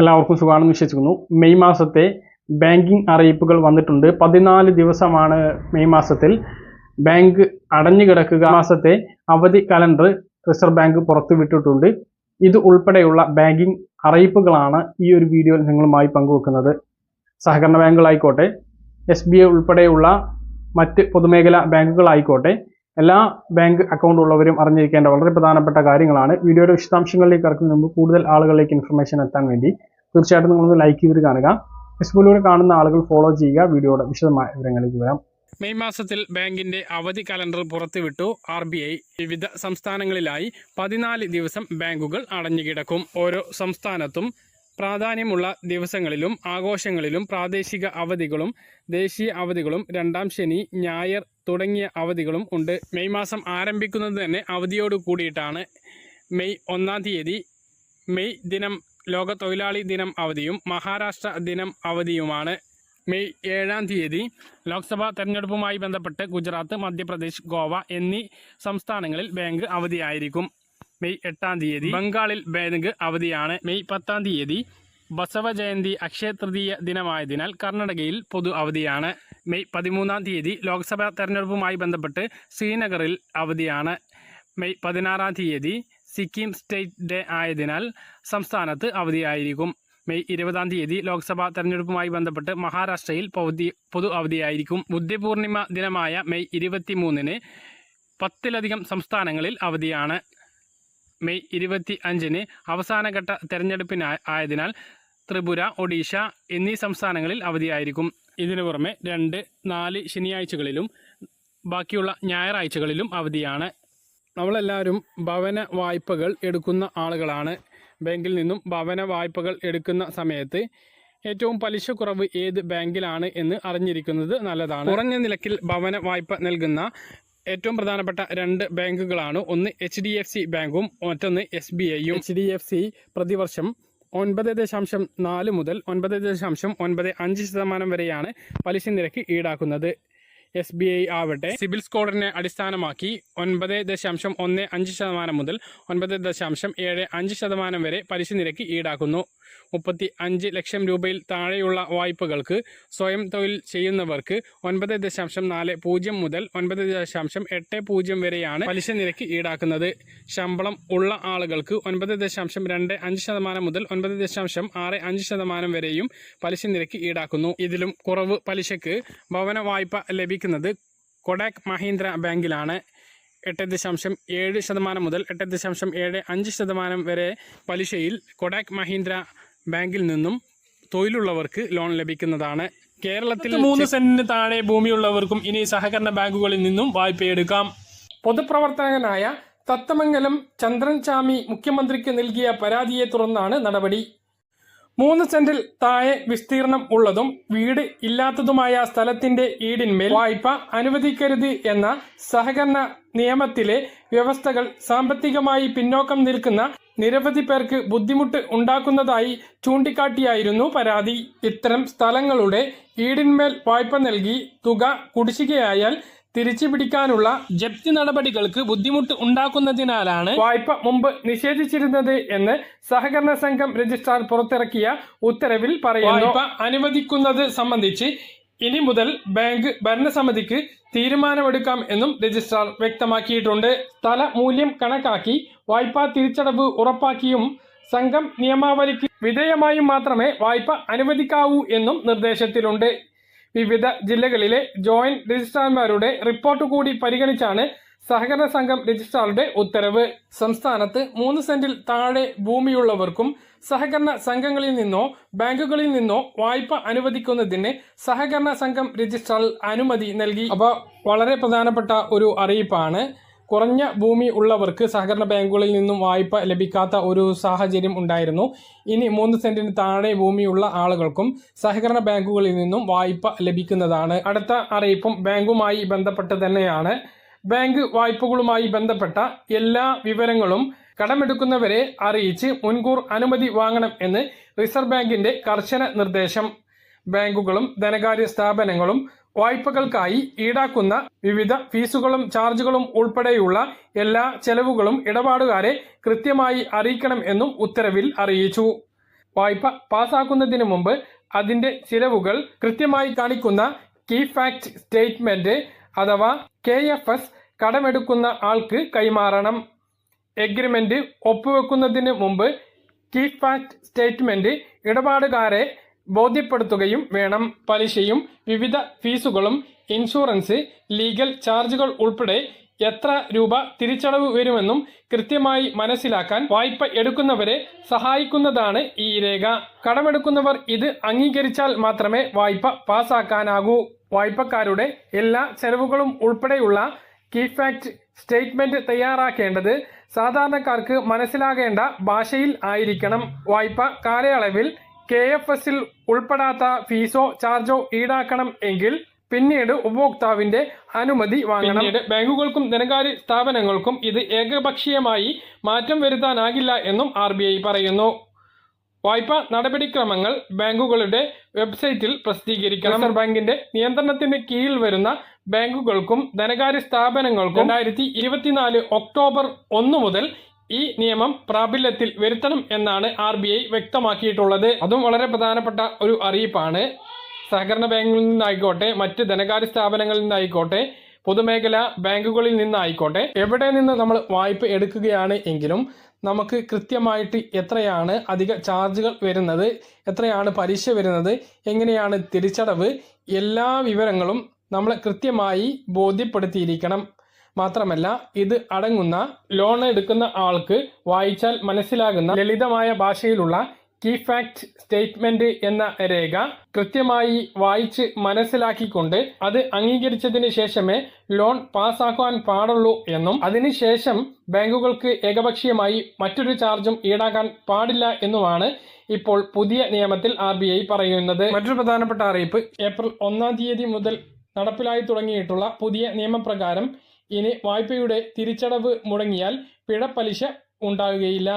എല്ലാവർക്കും സുഖമാണെന്ന് വിശ്വസിക്കുന്നു. മെയ് മാസത്തെ ബാങ്കിങ് അറിയിപ്പുകൾ വന്നിട്ടുണ്ട്. പതിനാല് ദിവസമാണ് മെയ് മാസത്തിൽ ബാങ്ക് അടഞ്ഞു കിടക്കുക. മാസത്തെ അവധി കലണ്ടർ റിസർവ് ബാങ്ക് പുറത്തുവിട്ടിട്ടുണ്ട്. ഇത് ഉൾപ്പെടെയുള്ള ബാങ്കിങ് അറിയിപ്പുകളാണ് ഈ ഒരു വീഡിയോയിൽ നിങ്ങളുമായി പങ്കുവെക്കുന്നത്. സഹകരണ ബാങ്കുകളായിക്കോട്ടെ എസ് ബി ഐ ഉൾപ്പെടെയുള്ള മറ്റ് പൊതുമേഖലാ ബാങ്കുകളായിക്കോട്ടെ എല്ലാ ബാങ്ക് അക്കൗണ്ട് ഉള്ളവരും അറിഞ്ഞിരിക്കേണ്ട വളരെ പ്രധാനപ്പെട്ട കാര്യങ്ങളാണ്. വീഡിയോയുടെ വിശദാംശങ്ങളിലേക്ക് ഇറക്കുന്ന മുമ്പ് കൂടുതൽ ആളുകളിലേക്ക് ഇൻഫർമേഷൻ എത്താൻ വേണ്ടി തീർച്ചയായിട്ടും നിങ്ങളൊന്ന് ലൈക്ക് ചെയ്ത് കാണുക. ഫേസ്ബുക്കിലൂടെ കാണുന്ന ആളുകൾ ഫോളോ ചെയ്യുക. വീഡിയോയുടെ വിശദമായ വിവരങ്ങളിലേക്ക് വരാം. മെയ് മാസത്തിൽ ബാങ്കിന്റെ അവധി കലണ്ടർ പുറത്തുവിട്ടു. ആർ ബി ഐ വിവിധ സംസ്ഥാനങ്ങളിലായി പതിനാല് ദിവസം ബാങ്കുകൾ അടഞ്ഞുകിടക്കും. ഓരോ സംസ്ഥാനത്തും പ്രാധാന്യമുള്ള ദിവസങ്ങളിലും ആഘോഷങ്ങളിലും പ്രാദേശിക അവധികളും ദേശീയ അവധികളും രണ്ടാം ശനി ഞായർ തുടങ്ങിയ അവധികളും ഉണ്ട്. മെയ് മാസം ആരംഭിക്കുന്നത് തന്നെ അവധിയോട് കൂടിയിട്ടാണ്. മെയ് ഒന്നാം തീയതി മെയ് ദിനം ലോക തൊഴിലാളി ദിനം അവധിയും മഹാരാഷ്ട്ര ദിനം അവധിയുമാണ്. മെയ് ഏഴാം തീയതി ലോക്സഭാ തെരഞ്ഞെടുപ്പുമായി ബന്ധപ്പെട്ട് ഗുജറാത്ത് മധ്യപ്രദേശ് ഗോവ എന്നീ സംസ്ഥാനങ്ങളിൽ ബാങ്ക് അവധിയായിരിക്കും. മെയ് എട്ടാം തീയതി ബംഗാളിൽ ബാങ്ക് അവധിയാണ്. മെയ് പത്താം തീയതി ബസവ ജയന്തി അക്ഷയ തൃതീയ ദിനമായതിനാൽ കർണാടകയിൽ പൊതു അവധിയാണ്. മെയ് പതിമൂന്നാം തീയതി ലോക്സഭാ തെരഞ്ഞെടുപ്പുമായി ബന്ധപ്പെട്ട് ശ്രീനഗറിൽ അവധിയാണ്. മെയ് പതിനാറാം തീയതി സിക്കിം സ്റ്റേറ്റ് ഡേ ആയതിനാൽ സംസ്ഥാനത്ത് അവധിയായിരിക്കും. മെയ് ഇരുപതാം തീയതി ലോക്സഭാ തെരഞ്ഞെടുപ്പുമായി ബന്ധപ്പെട്ട് മഹാരാഷ്ട്രയിൽ പൗതി പൊതു അവധിയായിരിക്കും. ബുദ്ധിപൂർണിമ ദിനമായ മെയ് ഇരുപത്തിമൂന്നിന് പത്തിലധികം സംസ്ഥാനങ്ങളിൽ അവധിയാണ്. മെയ് ഇരുപത്തി അഞ്ചിന് അവസാനഘട്ട തെരഞ്ഞെടുപ്പിനായതിനാൽ ത്രിപുര ഒഡീഷ എന്നീ സംസ്ഥാനങ്ങളിൽ അവധിയായിരിക്കും. ഇതിനു പുറമെ രണ്ട് നാല് ശനിയാഴ്ചകളിലും ബാക്കിയുള്ള ഞായറാഴ്ചകളിലും അവധിയാണ്. നമ്മളെല്ലാവരും ഭവന വായ്പകൾ എടുക്കുന്ന ആളുകളാണ്. ബാങ്കിൽ നിന്നും ഭവന വായ്പകൾ എടുക്കുന്ന സമയത്ത് ഏറ്റവും പലിശ കുറവ് ഏത് ബാങ്കിലാണ് എന്ന് അറിഞ്ഞിരിക്കുന്നത് നല്ലതാണ്. കുറഞ്ഞ നിലക്കിൽ ഭവന വായ്പ നൽകുന്ന ഏറ്റവും പ്രധാനപ്പെട്ട രണ്ട് ബാങ്കുകളാണ്. ഒന്ന് എച്ച് ഡി എഫ് സി ബാങ്കും മറ്റൊന്ന് എസ് ബി ഐയും എച്ച് ഡി എഫ് സി പ്രതിവർഷം ഒൻപത് ദശാംശം നാല് മുതൽ ഒൻപത് ദശാംശം ഒൻപത് അഞ്ച് ശതമാനം വരെയാണ് പലിശ നിരക്ക് ഈടാക്കുന്നത്. എസ് ബി ഐ ആവട്ടെ. സിബിൽ സ്കോറിനെ അടിസ്ഥാനമാക്കി ഒൻപത് ദശാംശം ഒന്ന് അഞ്ച് ശതമാനം മുതൽ ഒൻപത് ദശാംശം ഏഴ് അഞ്ച് ശതമാനം വരെ പലിശ നിരക്ക് ഈടാക്കുന്നു. മുപ്പത്തി അഞ്ച് ലക്ഷം രൂപയിൽ താഴെയുള്ള വായ്പകൾക്ക് സ്വയം തൊഴിൽ ചെയ്യുന്നവർക്ക് ഒൻപത് ദശാംശം നാല് പൂജ്യം മുതൽ ഒൻപത് ദശാംശം എട്ട് പൂജ്യം വരെയാണ് പലിശ നിരക്ക് ഈടാക്കുന്നത്. ശമ്പളം ഉള്ള ആളുകൾക്ക് ഒൻപത് ദശാംശം രണ്ട് അഞ്ച് ശതമാനം മുതൽ ഒൻപത് ദശാംശം ആറ് അഞ്ച് ശതമാനം വരെയും പലിശ നിരക്ക് ഈടാക്കുന്നു. ഇതിലും കുറവ് പലിശക്ക് ഭവന വായ്പ ലഭിക്കുന്നത് കൊഡാക് മഹീന്ദ്ര ബാങ്കിലാണ്. എട്ട് ദശാംശം ഏഴ് ശതമാനം മുതൽ എട്ട് ദശാംശം ഏഴ് അഞ്ച് ശതമാനം വരെ പലിശയിൽ കൊഡാക് മഹീന്ദ്ര ബാങ്കിൽ നിന്നും തൊഴിലുള്ളവർക്ക് ലോൺ ലഭിക്കുന്നതാണ്. കേരളത്തിൽ മൂന്ന് സെന്റിന് താഴെ ഭൂമിയുള്ളവർക്കും ഇനി സഹകരണ ബാങ്കുകളിൽ നിന്നും വായ്പയെടുക്കാം പൊതുപ്രവർത്തകനായ തത്തമംഗലം ചന്ദ്രൻ ചാമി മുഖ്യമന്ത്രിക്ക് നൽകിയ പരാതിയെ തുടർന്നാണ് നടപടി. മൂന്ന് സെന്റിൽ താഴെ വിസ്തീർണം ഉള്ളതും വീട് ഇല്ലാത്തതുമായ സ്ഥലത്തിന്റെ ഈടിന്മേൽ വായ്പ അനുവദിക്കരുത് എന്ന സഹകരണ നിയമത്തിലെ വ്യവസ്ഥകൾ സാമ്പത്തികമായി പിന്നോക്കം നിൽക്കുന്ന നിരവധി പേർക്ക് ബുദ്ധിമുട്ട് ഉണ്ടാക്കുന്നതായി ചൂണ്ടിക്കാട്ടിയായിരുന്നു പരാതി. ഇത്തരം സ്ഥലങ്ങളുടെ ഈടിന്മേൽ വായ്പ നൽകി തുക കുടിശ്ശികയായാൽ തിരിച്ചു പിടിക്കാനുള്ള ജപ്തി നടപടികൾക്ക് ബുദ്ധിമുട്ട് ഉണ്ടാക്കുന്നതിനാലാണ് വായ്പ മുമ്പ് നിഷേധിച്ചിരുന്നത് എന്ന് സഹകരണ സംഘം രജിസ്ട്രാർ പുറത്തിറക്കിയ ഉത്തരവിൽ പറയുന്നു. വായ്പ അനുവദിക്കുന്നത് സംബന്ധിച്ച് ഇനി മുതൽ ബാങ്ക് ഭരണസമിതിക്ക് തീരുമാനമെടുക്കാം എന്നും രജിസ്ട്രാർ വ്യക്തമാക്കിയിട്ടുണ്ട്. സ്ഥല മൂല്യം കണക്കാക്കി വായ്പ തിരിച്ചടവ് ഉറപ്പാക്കിയും സംഘം നിയമാവലിക്ക് വിധേയമായും മാത്രമേ വായ്പ അനുവദിക്കാവൂ എന്നും നിർദ്ദേശത്തിലുണ്ട്. വിവിധ ജില്ലകളിലെ ജോയിന്റ് രജിസ്ട്രാർമാരുടെ റിപ്പോർട്ട് കൂടി പരിഗണിച്ചാണ് സഹകരണ സംഘം രജിസ്ട്രാറുടെ ഉത്തരവ്. സംസ്ഥാനത്ത് മൂന്ന് സെന്റിൽ താഴെ ഭൂമിയുള്ളവർക്കും സഹകരണ സംഘങ്ങളിൽ നിന്നോ ബാങ്കുകളിൽ നിന്നോ വായ്പ അനുവദിക്കുന്നതിന് സഹകരണ സംഘം രജിസ്ട്രാർ അനുമതി നൽകി. അപ്പോൾ വളരെ പ്രധാനപ്പെട്ട ഒരു അറിയിപ്പാണ്. കുറഞ്ഞ ഭൂമി ഉള്ളവർക്ക് സഹകരണ ബാങ്കുകളിൽ നിന്നും വായ്പ ലഭിക്കാത്ത ഒരു സാഹചര്യം ഉണ്ടായിരുന്നു. ഇനി മൂന്ന് സെന്റിന് താഴെ ഭൂമിയുള്ള ആളുകൾക്കും സഹകരണ ബാങ്കുകളിൽ നിന്നും വായ്പ ലഭിക്കുന്നതാണ്. അടുത്ത അറിയിപ്പും ബാങ്കുമായി ബന്ധപ്പെട്ട് തന്നെയാണ്. ബാങ്ക് വായ്പകളുമായി ബന്ധപ്പെട്ട എല്ലാ വിവരങ്ങളും കടമെടുക്കുന്നവരെ അറിയിച്ച് മുൻകൂർ അനുമതി വാങ്ങണം എന്ന് റിസർവ് ബാങ്കിന്റെ കർശന നിർദ്ദേശം. ബാങ്കുകളും ധനകാര്യ സ്ഥാപനങ്ങളും വായ്പകൾക്കായി ഈടാക്കുന്ന വിവിധ ഫീസുകളും ചാർജുകളും ഉൾപ്പെടെയുള്ള എല്ലാ ചെലവുകളും ഇടപാടുകാരെ കൃത്യമായി അറിയിക്കണം എന്നും ഉത്തരവിൽ അറിയിച്ചു. വായ്പ പാസാക്കുന്നതിന് മുമ്പ് അതിന്റെ ചിലവുകൾ കൃത്യമായി കാണിക്കുന്ന കീ ഫാക്ട് സ്റ്റേറ്റ്മെന്റ് അഥവാ കെ എഫ് എസ് കടമെടുക്കുന്ന ആൾക്ക് കൈമാറണം. എഗ്രിമെന്റ് ഒപ്പുവെക്കുന്നതിന് മുമ്പ് കീ ഫാക്ട് സ്റ്റേറ്റ്മെന്റ് ഇടപാടുകാരെ ബോധ്യപ്പെടുത്തുകയും വേണം പലിശയും വിവിധ ഫീസുകളും ഇൻഷുറൻസ് ലീഗൽ ചാർജുകൾ ഉൾപ്പെടെ എത്ര രൂപ തിരിച്ചടവ് വരുമെന്നും കൃത്യമായി മനസ്സിലാക്കാൻ വായ്പ എടുക്കുന്നവരെ സഹായിക്കുന്നതാണ് ഈ രേഖ. കടമെടുക്കുന്നവർ ഇത് അംഗീകരിച്ചാൽ മാത്രമേ വായ്പ പാസാക്കാനാകൂ. വായ്പക്കാരുടെ എല്ലാ ചെലവുകളും ഉൾപ്പെടെയുള്ള കീ ഫാക്ട് സ്റ്റേറ്റ്മെന്റ് തയ്യാറാക്കേണ്ടത് സാധാരണക്കാർക്ക് മനസ്സിലാകേണ്ട ഭാഷയിൽ ആയിരിക്കണം. വായ്പ കാലയളവിൽ കെ എഫ് എസിൽ ഉൾപ്പെടാത്ത ഫീസോ ചാർജോ ഈടാക്കണം എങ്കിൽ പിന്നീട് ഉപഭോക്താവിന്റെ അനുമതി വാങ്ങണം. പിന്നീട് ബാങ്കുകൾക്കും ധനകാര്യ സ്ഥാപനങ്ങൾക്കും ഇത് ഏകപക്ഷീയമായി മാറ്റം വരുത്താനാകില്ല എന്നും ആർ പറയുന്നു. വായ്പാ നടപടിക്രമങ്ങൾ ബാങ്കുകളുടെ വെബ്സൈറ്റിൽ പ്രസിദ്ധീകരിക്കണം. റിസർവ് ബാങ്കിന്റെ നിയന്ത്രണത്തിന് കീഴിൽ വരുന്ന ബാങ്കുകൾക്കും ധനകാര്യ സ്ഥാപനങ്ങൾക്കും രണ്ടായിരത്തി ഇരുപത്തിനാല് ഒക്ടോബർ ഒന്ന് മുതൽ ഈ നിയമം പ്രാബല്യത്തിൽ വരുത്തണം എന്നാണ് ആർ ബി ഐ വ്യക്തമാക്കിയിട്ടുള്ളത്. അതും വളരെ പ്രധാനപ്പെട്ട ഒരു അറിയിപ്പാണ്. സഹകരണ ബാങ്കുകളിൽ നിന്നായിക്കോട്ടെ മറ്റ് ധനകാര്യ സ്ഥാപനങ്ങളിൽ നിന്നായിക്കോട്ടെ പൊതുമേഖല ബാങ്കുകളിൽ നിന്നായിക്കോട്ടെ എവിടെ നിന്ന് നമ്മൾ വായ്പ എടുക്കുകയാണ് എങ്കിലും നമുക്ക് കൃത്യമായിട്ട് എത്രയാണ് അധിക ചാർജുകൾ വരുന്നത് എത്രയാണ് പലിശ വരുന്നത് എങ്ങനെയാണ് തിരിച്ചടവ് എല്ലാ വിവരങ്ങളും നമ്മൾ കൃത്യമായി ബോധ്യപ്പെടുത്തിയിരിക്കണം. മാത്രമല്ല ഇത് അടങ്ങുന്ന ലോൺ എടുക്കുന്ന ആൾക്ക് വായിച്ചാൽ മനസ്സിലാകുന്ന ലളിതമായ ഭാഷയിലുള്ള കീ ഫാക്ട് സ്റ്റേറ്റ്മെന്റ് എന്ന രേഖ കൃത്യമായി വായിച്ച് മനസ്സിലാക്കിക്കൊണ്ട് അത് അംഗീകരിച്ചതിന് ശേഷമേ ലോൺ പാസ്സാക്കുവാൻ പാടുള്ളൂ എന്നും അതിനുശേഷം ബാങ്കുകൾക്ക് ഏകപക്ഷീയമായി മറ്റൊരു ചാർജും ഈടാക്കാൻ പാടില്ല എന്നുമാണ് ഇപ്പോൾ പുതിയ നിയമത്തിൽ ആർ ബി ഐ പറയുന്നത്. മറ്റൊരു പ്രധാനപ്പെട്ട അറിയിപ്പ് ഏപ്രിൽ ഒന്നാം തീയതി മുതൽ നടപ്പിലായി തുടങ്ങിയിട്ടുള്ള പുതിയ നിയമപ്രകാരം ഇനി വായ്പയുടെ തിരിച്ചടവ് മുടങ്ങിയാൽ പിഴപ്പലിശ ഉണ്ടാകുകയില്ല.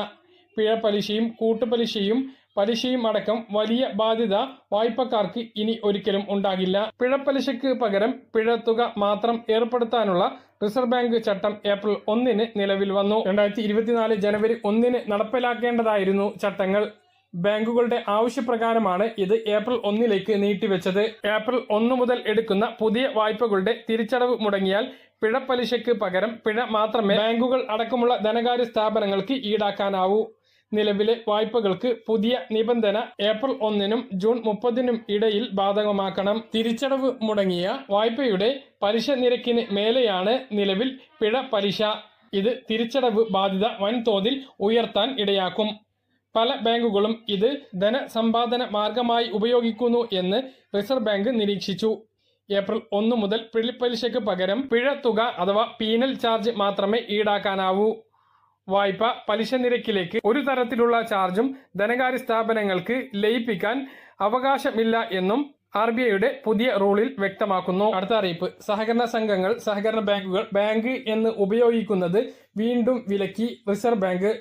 പിഴപ്പലിശയും കൂട്ടുപലിശയും പലിശയും അടക്കം വലിയ ബാധ്യത വായ്പക്കാർക്ക് ഇനി ഒരിക്കലും ഉണ്ടാകില്ല. പിഴപ്പലിശയ്ക്ക് പകരം പിഴത്തുക മാത്രം ഏർപ്പെടുത്താനുള്ള റിസർവ് ബാങ്ക് ചട്ടം ഏപ്രിൽ ഒന്നിന് നിലവിൽ വന്നു. രണ്ടായിരത്തി ഇരുപത്തിനാല് ജനുവരി ഒന്നിന് നടപ്പിലാക്കേണ്ടതായിരുന്നു ചട്ടങ്ങൾ. ബാങ്കുകളുടെ ആവശ്യപ്രകാരമാണ് ഇത് ഏപ്രിൽ ഒന്നിലേക്ക് നീട്ടിവെച്ചത്. ഏപ്രിൽ ഒന്ന് മുതൽ എടുക്കുന്ന പുതിയ വായ്പകളുടെ തിരിച്ചടവ് മുടങ്ങിയാൽ പിഴപ്പലിശയ്ക്ക് പകരം പിഴ മാത്രമേ ബാങ്കുകൾ അടക്കമുള്ള ധനകാര്യ സ്ഥാപനങ്ങൾക്ക് ഈടാക്കാനാവൂ. നിലവിലെ വായ്പകൾക്ക് പുതിയ നിബന്ധന ഏപ്രിൽ ഒന്നിനും ജൂൺ മുപ്പതിനും ഇടയിൽ ബാധകമാക്കണം. തിരിച്ചടവ് മുടങ്ങിയ വായ്പയുടെ പലിശ നിരക്കിന് മേലെയാണ് നിലവിൽ പിഴ പലിശ. ഇത് തിരിച്ചടവ് ബാധ്യത വൻതോതിൽ ഉയർത്താൻ ഇടയാക്കും. പല ബാങ്കുകളും ഇത് ധനസമ്പാദന മാർഗമായി ഉപയോഗിക്കുന്നു എന്ന് റിസർവ് ബാങ്ക് നിരീക്ഷിച്ചു. ഏപ്രിൽ ഒന്ന് മുതൽ പിഴപ്പലിശയ്ക്ക് പകരം പിഴ തുക അഥവാ പീനൽ ചാർജ് മാത്രമേ ഈടാക്കാനാവൂ. വായ്പ പലിശ നിരക്കിലേക്ക് ഒരു തരത്തിലുള്ള ചാർജും ധനകാര്യ സ്ഥാപനങ്ങൾക്ക് ലയിപ്പിക്കാൻ അവകാശമില്ല എന്നും ആർ ബി ഐയുടെ പുതിയ റൂളിൽ വ്യക്തമാക്കുന്നു. അടുത്ത അറിയിപ്പ്. സഹകരണ സംഘങ്ങൾ സഹകരണ ബാങ്കുകൾ ബാങ്ക് എന്ന് ഉപയോഗിക്കുന്നത് വീണ്ടും വിലക്കി റിസർവ് ബാങ്ക്.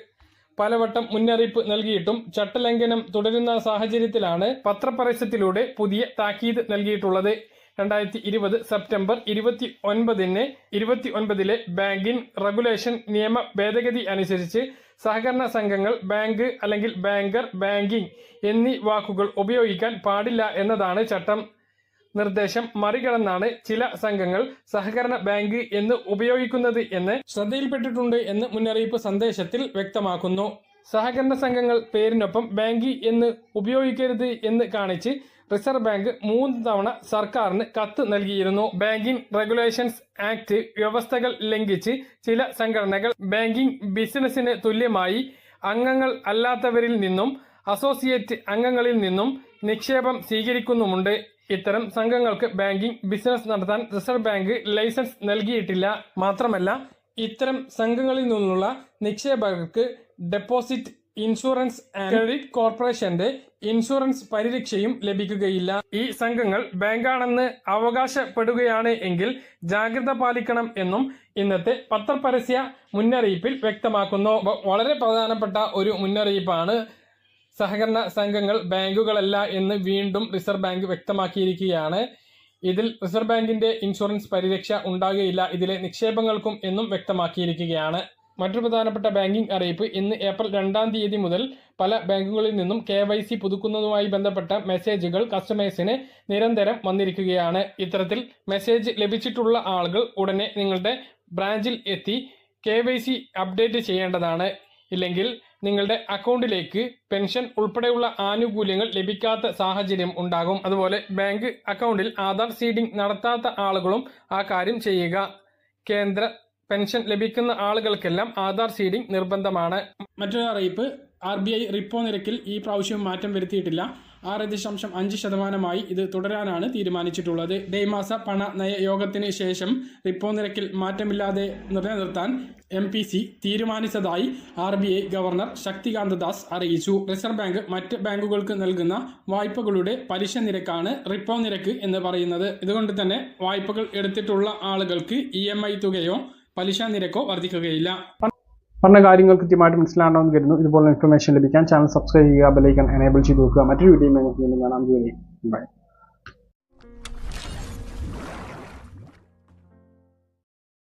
പലവട്ടം മുന്നറിയിപ്പ് നൽകിയിട്ടും ചട്ടലംഘനം തുടരുന്ന സാഹചര്യത്തിലാണ് പത്രപരസ്യത്തിലൂടെ പുതിയ താക്കീത് നൽകിയിട്ടുള്ളത്. രണ്ടായിരത്തി ഇരുപത് സെപ്റ്റംബർ ഇരുപത്തി ഒൻപതിന് ഇരുപത്തി ഒൻപതിലെ ബാങ്കിംഗ് റെഗുലേഷൻ നിയമ ഭേദഗതി അനുസരിച്ച് സഹകരണ സംഘങ്ങൾ ബാങ്ക് അല്ലെങ്കിൽ ബാങ്കർ ബാങ്കിംഗ് എന്നീ വാക്കുകൾ ഉപയോഗിക്കാൻ പാടില്ല എന്നതാണ് ചട്ടം. നിർദ്ദേശം മറികടന്നാണ് ചില സംഘങ്ങൾ സഹകരണ ബാങ്ക് എന്ന് ഉപയോഗിക്കുന്നത് എന്ന് ശ്രദ്ധയിൽപ്പെട്ടിട്ടുണ്ട് എന്ന് മുന്നറിയിപ്പ് സന്ദേശത്തിൽ വ്യക്തമാക്കുന്നു. സഹകരണ സംഘങ്ങൾ പേരിനൊപ്പം ബാങ്ക് എന്ന് ഉപയോഗിക്കരുത് എന്ന് കാണിച്ച് റിസർവ് ബാങ്ക് മൂന്ന് തവണ സർക്കാരിന് കത്ത് നൽകിയിരുന്നു. ബാങ്കിംഗ് റെഗുലേഷൻസ് ആക്ട് വ്യവസ്ഥകൾ ലംഘിച്ച് ചില സംഘടനകൾ ബാങ്കിംഗ് ബിസിനസിന് തുല്യമായി അംഗങ്ങൾ അല്ലാത്തവരിൽ നിന്നും അസോസിയേറ്റ് അംഗങ്ങളിൽ നിന്നും നിക്ഷേപം സ്വീകരിക്കുന്നുമുണ്ട്. ഇത്തരം സംഘങ്ങൾക്ക് ബാങ്കിംഗ് ബിസിനസ് നടത്താൻ റിസർവ് ബാങ്ക് ലൈസൻസ് നൽകിയിട്ടില്ല. മാത്രമല്ല ഇത്തരം സംഘങ്ങളിൽ നിന്നുള്ള നിക്ഷേപകർക്ക് ഡെപ്പോസിറ്റ് ഇൻഷുറൻസ് ക്രെഡിറ്റ് കോർപ്പറേഷന്റെ ഇൻഷുറൻസ് പരിരക്ഷയും ലഭിക്കുകയില്ല. ഈ സംഘങ്ങൾ ബാങ്കാണെന്ന് അവകാശപ്പെടുകയാണ് എങ്കിൽ ജാഗ്രത പാലിക്കണം എന്നും ഇന്നത്തെ പത്രപരസ്യ മുന്നറിയിപ്പിൽ വ്യക്തമാക്കുന്നു. വളരെ പ്രധാനപ്പെട്ട ഒരു മുന്നറിയിപ്പാണ്. സഹകരണ സംഘങ്ങൾ ബാങ്കുകളല്ല എന്ന് വീണ്ടും റിസർവ് ബാങ്ക് വ്യക്തമാക്കിയിരിക്കുകയാണ്. ഇതിൽ റിസർവ് ബാങ്കിന്റെ ഇൻഷുറൻസ് പരിരക്ഷ ഉണ്ടാകുകയില്ല. ഇതിലെ നിക്ഷേപങ്ങൾക്കും എന്നും വ്യക്തമാക്കിയിരിക്കുകയാണ്. മറ്റൊരു പ്രധാനപ്പെട്ട ബാങ്കിംഗ് അറിയിപ്പ്. ഇന്ന് ഏപ്രിൽ രണ്ടാം തീയതി മുതൽ പല ബാങ്കുകളിൽ നിന്നും കെ വൈ സി പുതുക്കുന്നതുമായി ബന്ധപ്പെട്ട മെസ്സേജുകൾ കസ്റ്റമേഴ്സിന് നിരന്തരം വന്നിരിക്കുകയാണ്. ഇത്തരത്തിൽ മെസ്സേജ് ലഭിച്ചിട്ടുള്ള ആളുകൾ ഉടനെ നിങ്ങളുടെ ബ്രാഞ്ചിൽ എത്തി കെ വൈ സി അപ്ഡേറ്റ് ചെയ്യേണ്ടതാണ്. ഇല്ലെങ്കിൽ നിങ്ങളുടെ അക്കൗണ്ടിലേക്ക് പെൻഷൻ ഉൾപ്പെടെയുള്ള ആനുകൂല്യങ്ങൾ ലഭിക്കാത്ത സാഹചര്യം ഉണ്ടാകും. അതുപോലെ ബാങ്ക് അക്കൗണ്ടിൽ ആധാർ സീഡിംഗ് നടത്താത്ത ആളുകളും ആ കാര്യം ചെയ്യുക. കേന്ദ്ര പെൻഷൻ ലഭിക്കുന്ന ആളുകൾക്കെല്ലാം ആധാർ സീഡിംഗ് നിർബന്ധമാണ്. മറ്റൊരു അറിയിപ്പ് ആർ ബി ഐ റിപ്പോ നിരക്കിൽ ഈ പ്രാവശ്യം മാറ്റം വരുത്തിയിട്ടില്ല. ആറ് ദശാംശം അഞ്ച് ശതമാനമായി ഇത് തുടരാനാണ് തീരുമാനിച്ചിട്ടുള്ളത്. ഡേമാസ പണ നയ യോഗത്തിന് ശേഷം റിപ്പോ നിരക്കിൽ മാറ്റമില്ലാതെ നിലനിർത്താൻ എം പി സി തീരുമാനിച്ചതായി R B I governor Shaktikanta Das അറിയിച്ചു. റിസർവ് ബാങ്ക് മറ്റ് ബാങ്കുകൾക്ക് നൽകുന്ന വായ്പകളുടെ പലിശ നിരക്കാണ് റിപ്പോ നിരക്ക് എന്ന് പറയുന്നത്. ഇതുകൊണ്ട് തന്നെ വായ്പകൾ എടുത്തിട്ടുള്ള ആളുകൾക്ക് ഇ തുകയോ പലിശ നിരക്കോ വർദ്ധിക്കുകയില്ല പറഞ്ഞ കാര്യങ്ങൾ കൃത്യമായിട്ട് മനസ്സിലാണെന്ന് കരുതുന്നു. ഇതുപോലെ ഇൻഫർമേഷൻ ലഭിക്കാൻ ചാനൽ സബ്സ്ക്രൈബ് ചെയ്യുക ബെലൈക്കൺ എനേബിൾ ചെയ്ത് നോക്കുക മറ്റൊരു വീഡിയോ കാണാം. ബൈ